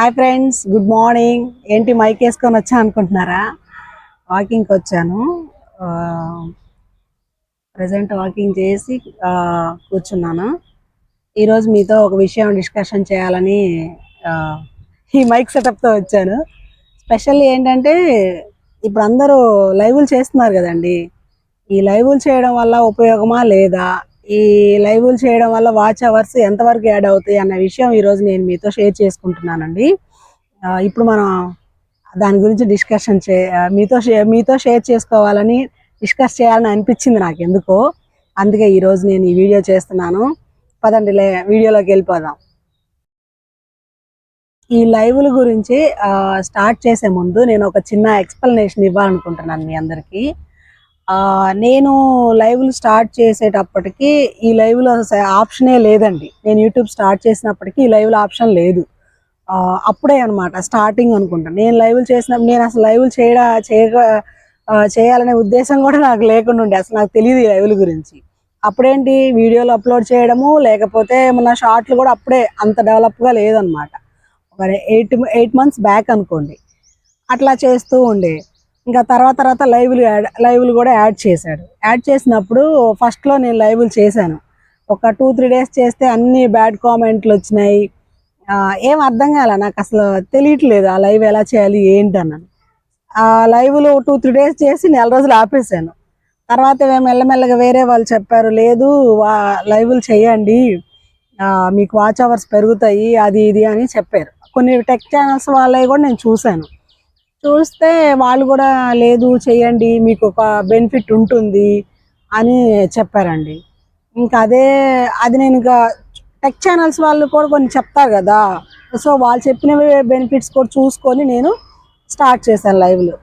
Hi friends good morning. ఏంటి mike వేసుకొని వచ్చా అనుకుంటున్నారా? వాకింగ్కి వచ్చాను. ప్రజెంట్ వాకింగ్ చేసి కూర్చున్నాను. ఈరోజు మీతో ఒక విషయం డిస్కషన్ చేయాలని ఈ మైక్ సెటప్తో వచ్చాను. స్పెషల్ ఏంటంటే ఇప్పుడు అందరూ లైవ్లు చేస్తున్నారు కదండి. ఈ లైవ్లు చేయడం వల్ల ఉపయోగమా లేదా? ఈ లైవ్లు చేయడం వల్ల వాచ్ అవర్స్ ఎంతవరకు యాడ్ అవుతాయి అన్న విషయం ఈరోజు నేను మీతో షేర్ చేసుకుంటున్నానండి. ఇప్పుడు మనం దాని గురించి డిస్కషన్ చే మీతో మీతో షేర్ చేసుకోవాలని డిస్కస్ చేయాలని అనిపించింది నాకు ఎందుకో. అందుకే ఈరోజు నేను ఈ వీడియో చేస్తున్నాను. పదండి లే వీడియోలోకి వెళ్ళిపోదాం. ఈ లైవ్ల గురించి స్టార్ట్ చేసే ముందు నేను ఒక చిన్న ఎక్స్ప్లెనేషన్ ఇవ్వాలనుకుంటున్నాను మీ అందరికీ. నేను లైవ్లు స్టార్ట్ చేసేటప్పటికి ఈ లైవ్లో ఆప్షనే లేదండి. నేను యూట్యూబ్ స్టార్ట్ చేసినప్పటికీ ఈ లైవ్లో ఆప్షన్ లేదు. అప్పుడే అనమాట స్టార్టింగ్ అనుకుంటా. నేను లైవ్లు చేసినప్పుడు నేను అసలు లైవ్లు చేయడా చేయక చేయాలనే ఉద్దేశం కూడా నాకు లేకుండా ఉండే. అసలు నాకు తెలియదు ఈ లైవ్ల గురించి. అప్పుడేంటి వీడియోలు అప్లోడ్ చేయడము లేకపోతే మన షార్ట్లు కూడా అప్పుడే అంత డెవలప్గా లేదనమాట ఒక ఎయిట్ ఎయిట్ మంత్స్ బ్యాక్ అనుకోండి. అట్లా చేస్తూ ఉండే. ఇంకా తర్వాత తర్వాత లైవ్లు యాడ్ లైవ్లు కూడా యాడ్ చేశాడు. యాడ్ చేసినప్పుడు ఫస్ట్లో నేను లైవ్లు చేశాను. ఒక టూ త్రీ డేస్ చేస్తే అన్ని బ్యాడ్ కామెంట్లు వచ్చినాయి. ఏం అర్థం కాలే నాకు అసలు తెలియట్లేదు ఆ లైవ్ ఎలా చేయాలి ఏంటన్నాను ఆ లైవ్లు టూ త్రీ డేస్ చేసి నెల రోజులు ఆపేసాను తర్వాత మేము మెల్లమెల్లగా వేరే వాళ్ళు చెప్పారు లేదు వా లైవ్లు చేయండి. మీకు వాచ్ అవర్స్ పెరుగుతాయి అది ఇది అని చెప్పారు. కొన్ని టెక్ ఛానల్స్ వాళ్ళవి కూడా నేను చూశాను. చూస్తే వాళ్ళు కూడా లేదు చేయండి మీకు ఒక బెనిఫిట్ ఉంటుంది అని చెప్పారండి. ఇంకా అదే అది నేను ఇంకా టెక్ ఛానల్స్ వాళ్ళు కూడా కొన్ని చెప్తారు కదా. సో వాళ్ళు చెప్పినవి బెనిఫిట్స్ కూడా చూసుకొని నేను స్టార్ట్ చేశాను లైవ్లు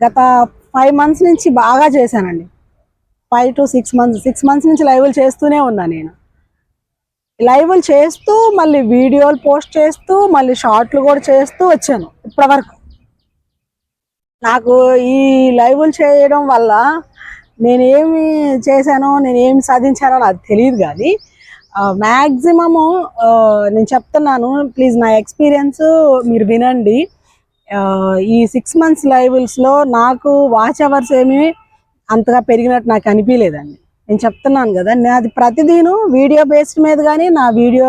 గత ఫైవ్ మంత్స్ నుంచి బాగా చేశానండి. Five to six months six months నుంచి లైవ్లు చేస్తూనే ఉన్నా నేను. లైవ్లు చేస్తూ మళ్ళీ వీడియోలు పోస్ట్ చేస్తూ మళ్ళీ షార్ట్లు కూడా చేస్తూ వచ్చాను ఇప్పటివరకు. నాకు ఈ లైవ్లు చేయడం వల్ల నేను ఏమి చేశానో నేను ఏమి సాధించానో నాకు తెలియదు కానీ మ్యాక్సిమము నేను చెప్తున్నాను ప్లీజ్ నా ఎక్స్పీరియన్స్ మీరు వినండి. ఈ సిక్స్ మంత్స్ లైవ్స్లో నాకు వాచ్ అవర్స్ ఏమి అంతగా పెరిగినట్టు నాకు అనిపించలేదండి నేను చెప్తున్నాను కదా నాది ప్రతిదీను వీడియో బేస్డ్ మీద కానీ నా వీడియో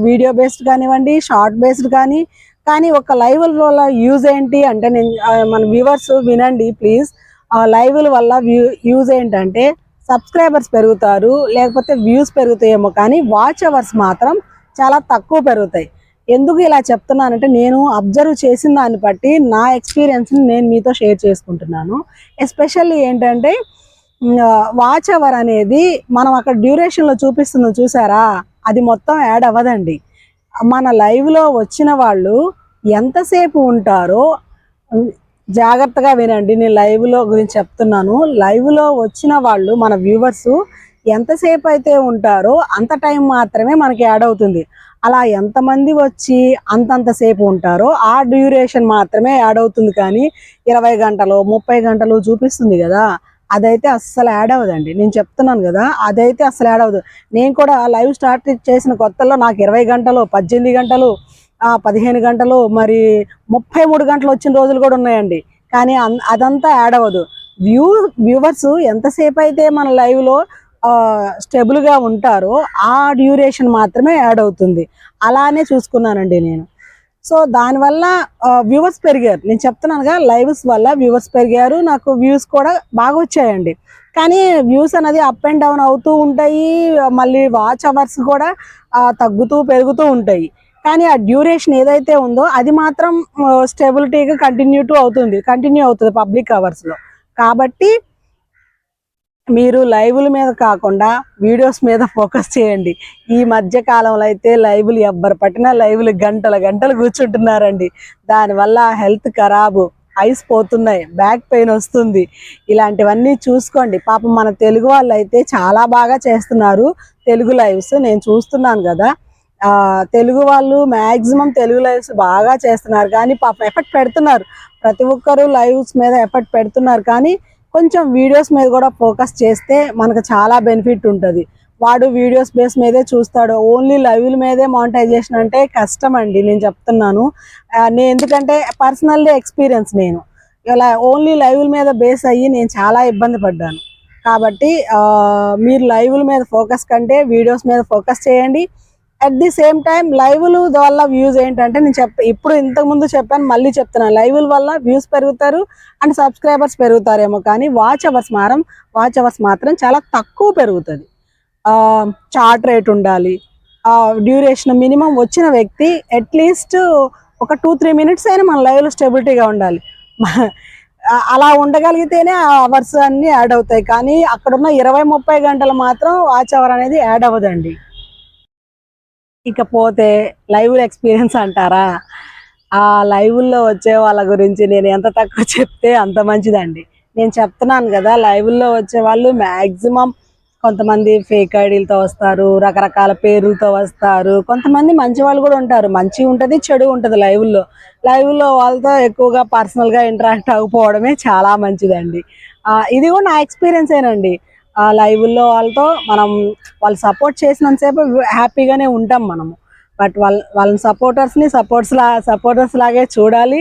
వీడియో బేస్డ్ కానివ్వండి షార్ట్ బేస్డ్ కానీ కానీ ఒక లైవ్ వల్ల యూజ్ ఏంటి అంటే నేను మన వ్యూవర్స్ వినండి ప్లీజ్. ఆ లైవ్ల వల్ల యూజ్ ఏంటంటే సబ్స్క్రైబర్స్ పెరుగుతారు లేకపోతే వ్యూస్ పెరుగుతాయేమో కానీ వాచ్ అవర్స్ మాత్రం చాలా తక్కువ పెరుగుతాయి. ఎందుకు ఇలా చెప్తున్నానంటే నేను అబ్జర్వ్ చేసిన దాన్ని బట్టి నా ఎక్స్పీరియన్స్ని నేను మీతో షేర్ చేసుకుంటున్నాను. ఎస్పెషల్లీ ఏంటంటే వాచ్ అవర్ అనేది మనం అక్కడ డ్యూరేషన్లో చూపిస్తుందో చూసారా? అది మొత్తం యాడ్ అవ్వదండి. మన లైవ్లో వచ్చిన వాళ్ళు ఎంతసేపు ఉంటారో జాగ్రత్తగా వినండి. నేను లైవ్లో గురించి చెప్తున్నాను. లైవ్లో వచ్చిన వాళ్ళు మన వ్యూవర్స్ ఎంతసేపు అయితే ఉంటారో అంత టైం మాత్రమే మనకి యాడ్ అవుతుంది. అలా ఎంతమంది వచ్చి అంతంతసేపు ఉంటారో ఆ డ్యూరేషన్ మాత్రమే యాడ్ అవుతుంది కానీ ఇరవై గంటలు ముప్పై గంటలు చూపిస్తుంది కదా. అదైతే అస్సలు యాడ్ అవ్వదండి. నేను చెప్తున్నాను కదా అదైతే అస్సలు యాడ్ అవ్వదు. నేను కూడా లైవ్ స్టార్ట్ చేసిన కొత్తలో నాకు ఇరవై గంటలు పద్దెనిమిది గంటలు పదిహేను గంటలు మరి ముప్పై మూడు గంటలు వచ్చిన రోజులు కూడా ఉన్నాయండి. కానీ అదంతా యాడ్ అవ్వదు. వ్యూ వ్యూవర్స్ ఎంతసేపు అయితే మన లైవ్లో స్టెబుల్గా ఉంటారో ఆ డ్యూరేషన్ మాత్రమే యాడ్ అవుతుంది. అలానే చూసుకున్నానండి నేను. సో దానివల్ల వ్యూవర్స్ పెరిగారు. నేను చెప్తున్నానుగా లైవ్స్ వల్ల వ్యూవర్స్ పెరిగారు. నాకు వ్యూస్ కూడా బాగా వచ్చాయండి. కానీ వ్యూస్ అనేది అప్ అండ్ డౌన్ అవుతూ ఉంటాయి. మళ్ళీ వాచ్ అవర్స్ కూడా తగ్గుతూ పెరుగుతూ ఉంటాయి. కానీ ఆ డ్యూరేషన్ ఏదైతే ఉందో అది మాత్రం స్టెబిలిటీగా కంటిన్యూ టు అవుతుంది. కంటిన్యూ అవుతుంది పబ్లిక్ అవర్స్లో. కాబట్టి మీరు లైవ్ల మీద కాకుండా వీడియోస్ మీద ఫోకస్ చేయండి. ఈ మధ్య కాలంలో అయితే లైవ్లు ఎవ్వరు పట్టినా లైవ్లు గంటల గంటలు కూర్చుంటున్నారండి. దానివల్ల హెల్త్ ఖరాబు ఐస్ పోతున్నాయి బ్యాక్ పెయిన్ వస్తుంది. ఇలాంటివన్నీ చూసుకోండి. పాపం మన తెలుగు వాళ్ళు అయితే చాలా బాగా చేస్తున్నారు తెలుగు లైవ్స్. నేను చూస్తున్నాను కదా. తెలుగు వాళ్ళు మ్యాక్సిమం తెలుగు లైవ్స్ బాగా చేస్తున్నారు. కానీ పాపం ఎఫెక్ట్ పెడుతున్నారు. ప్రతి ఒక్కరు లైవ్స్ మీద ఎఫెక్ట్ పెడుతున్నారు. కానీ కొంచెం వీడియోస్ మీద కూడా ఫోకస్ చేస్తే మనకు చాలా బెనిఫిట్ ఉంటుంది. వాడు వీడియోస్ బేస్ మీదే చూస్తాడు. ఓన్లీ లైవ్ల మీదే మానిటైజేషన్ అంటే కష్టం అండి నేను చెప్తున్నాను. నేను ఎందుకంటే పర్సనల్లీ ఎక్స్పీరియన్స్ నేను. ఇలా ఓన్లీ లైవ్ల మీద బేస్ అయ్యి నేను చాలా ఇబ్బంది పడ్డాను. కాబట్టి మీరు లైవ్ల మీద ఫోకస్ కంటే వీడియోస్ మీద ఫోకస్ చేయండి. అట్ ది సేమ్ టైం లైవ్లు వల్ల వ్యూస్ ఏంటంటే నేను చెప్ ఇప్పుడు ఇంతకుముందు చెప్పాను మళ్ళీ చెప్తున్నాను లైవ్ల వల్ల వ్యూస్ పెరుగుతారు అండ్ సబ్స్క్రైబర్స్ పెరుగుతారేమో కానీ వాచ్ అవర్స్ మాత్రం వాచ్ అవర్స్ మాత్రం చాలా తక్కువ పెరుగుతుంది. చార్ట్ రేట్ ఉండాలి. డ్యూరేషన్ మినిమం వచ్చిన వ్యక్తి అట్లీస్ట్ ఒక టూ త్రీ మినిట్స్ అయినా మన లైవ్లో స్టెబిలిటీగా ఉండాలి. అలా ఉండగలిగితేనే ఆ అవర్స్ అన్నీ యాడ్ అవుతాయి. కానీ అక్కడున్న ఇరవై ముప్పై గంటలు మాత్రం వాచ్ అవర్ అనేది యాడ్ అవ్వదండి. ఇకపోతే లైవ్ ఎక్స్పీరియన్స్ అంటారా? ఆ లైవ్లో వచ్చే వాళ్ళ గురించి నేను ఎంత తక్కువ చెప్తే అంత మంచిదండి. నేను చెప్తున్నాను కదా లైవ్లో వచ్చే వాళ్ళు మ్యాక్సిమం కొంతమంది ఫేక్ ఐడీలతో వస్తారు రకరకాల పేర్లతో వస్తారు. కొంతమంది మంచి వాళ్ళు కూడా ఉంటారు. మంచి ఉంటుంది చెడు ఉంటుంది లైవ్లో. లైవ్లో వాళ్ళతో ఎక్కువగా పర్సనల్గా ఇంటరాక్ట్ అవ్వకపోవడమే చాలా మంచిదండి. ఇది కూడా నా ఎక్స్పీరియన్స్ ఏనండి లైవ్లో వాళ్ళతో మనం వాళ్ళు సపోర్ట్ చేసినంతసేపు హ్యాపీగానే ఉంటాం మనము. బట్ వాళ్ళ వాళ్ళని సపోర్టర్స్ని సపోర్ట్స్ లా సపోర్టర్స్ లాగే చూడాలి.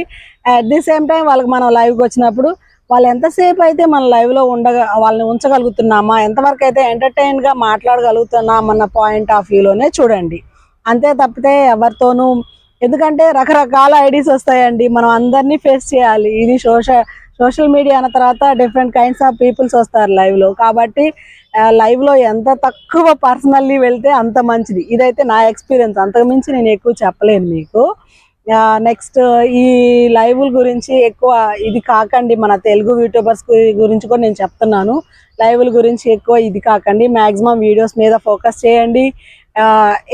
అట్ ది సేమ్ టైం వాళ్ళకి మనం లైవ్కి వచ్చినప్పుడు వాళ్ళు ఎంతసేపు అయితే మన లైవ్లో ఉండగ వాళ్ళని ఉంచగలుగుతున్నామా ఎంతవరకు అయితే ఎంటర్టైన్గా మాట్లాడగలుగుతున్నామన్న పాయింట్ ఆఫ్ వ్యూలోనే చూడండి. అంతే తప్పితే ఎవరితోనూ ఎందుకంటే రకరకాల ఐడీస్ వస్తాయండి. మనం అందరినీ ఫేస్ చేయాలి. ఇది సోషల్ సోషల్ మీడియా అన్న తర్వాత డిఫరెంట్ కైండ్స్ ఆఫ్ పీపుల్స్ వస్తారు లైవ్లో కాబట్టి లైవ్లో ఎంత తక్కువ పర్సనల్లీ వెళ్తే అంత మంచిది. ఇదైతే నా ఎక్స్పీరియన్స్ అంతకుమించి నేను ఎక్కువ చెప్పలేను మీకు. నెక్స్ట్ ఈ లైవ్ల గురించి ఎక్కువ ఇది కాకండి మన తెలుగు యూట్యూబర్స్ గురించి కూడా నేను చెప్తున్నాను. లైవ్ల గురించి ఎక్కువ ఇది కాకండి. మ్యాక్సిమం వీడియోస్ మీద ఫోకస్ చేయండి.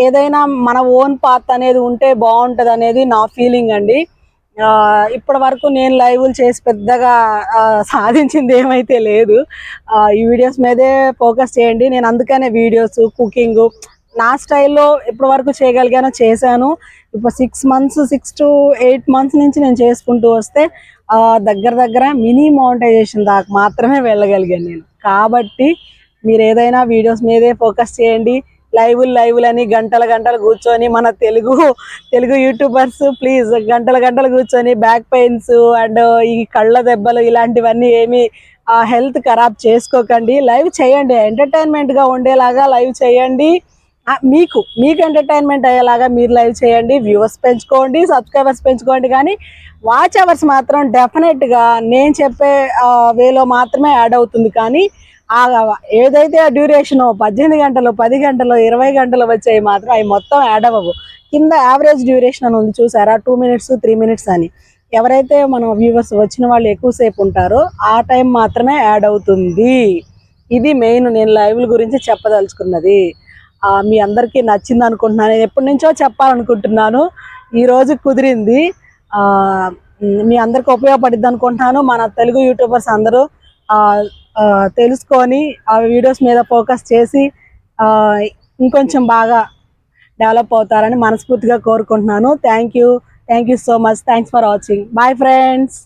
ఏదైనా మన ఓన్ పాత్ అనేది ఉంటే బాగుంటుంది అనేది నా ఫీలింగ్ అండి. ఇప్పటి వరకు నేను లైవ్లు చేసి పెద్దగా సాధించింది ఏమైతే లేదు. ఈ వీడియోస్ మీదే ఫోకస్ చేయండి. నేను అందుకనే వీడియోస్ కుకింగ్ నా స్టైల్లో ఇప్పటి వరకు చేయగలిగానో చేశాను. ఇప్పుడు six months six to eight months నుంచి నేను చేసుకుంటూ వస్తే దగ్గర దగ్గర మినీ మౌంటైజేషన్ దాకా మాత్రమే వెళ్ళగలిగాను నేను. కాబట్టి మీరు ఏదైనా వీడియోస్ మీదే ఫోకస్ చేయండి. లైవ్లు అని గంటల గంటలు కూర్చొని మన తెలుగు తెలుగు యూట్యూబర్స్ ప్లీజ్ గంటల గంటలు కూర్చొని బ్యాక్ పెయిన్స్ అండ్ ఈ కళ్ళ దెబ్బలు ఇలాంటివన్నీ ఏమి హెల్త్ ఖరాబ్ చేసుకోకండి. లైవ్ చేయండి. ఎంటర్టైన్మెంట్గా ఉండేలాగా లైవ్ చేయండి. మీకు మీకు ఎంటర్టైన్మెంట్ అయ్యేలాగా మీరు లైవ్ చేయండి వ్యూవర్స్ పెంచుకోండి సబ్స్క్రైబర్స్ పెంచుకోండి కానీ వాచ్ అవర్స్ మాత్రం డెఫినెట్గా నేను చెప్పే వేలో మాత్రమే యాడ్ అవుతుంది కానీ ఆ ఏదైతే ఆ డ్యూరేషన్ పద్దెనిమిది గంటలు పది గంటలు ఇరవై గంటలు వచ్చాయి మాత్రం అవి మొత్తం యాడ్ అవ్వవు. కింద యావరేజ్ డ్యూరేషన్ అని ఉంది చూసారా? టూ మినిట్స్ త్రీ మినిట్స్ అని. ఎవరైతే మనం వ్యూవర్స్ వచ్చిన వాళ్ళు ఎక్కువసేపు ఉంటారో ఆ టైం మాత్రమే యాడ్ అవుతుంది. ఇది మెయిన్ నేను లైవ్ల గురించి చెప్పదలుచుకున్నది. మీ అందరికీ నచ్చింది అనుకుంటున్నాను. నేను ఎప్పటి నుంచో చెప్పాలనుకుంటున్నాను. ఈ కుదిరింది. మీ అందరికి ఉపయోగపడిద్ది అనుకుంటున్నాను. మన తెలుగు యూట్యూబర్స్ అందరూ తెలుసుకొని ఆ వీడియోస్ మీద ఫోకస్ చేసి ఇంకొంచెం బాగా డెవలప్ అవుతారని మనస్ఫూర్తిగా కోరుకుంటున్నాను. Thank you. Thank you so much. Thanks for watching. Bye friends.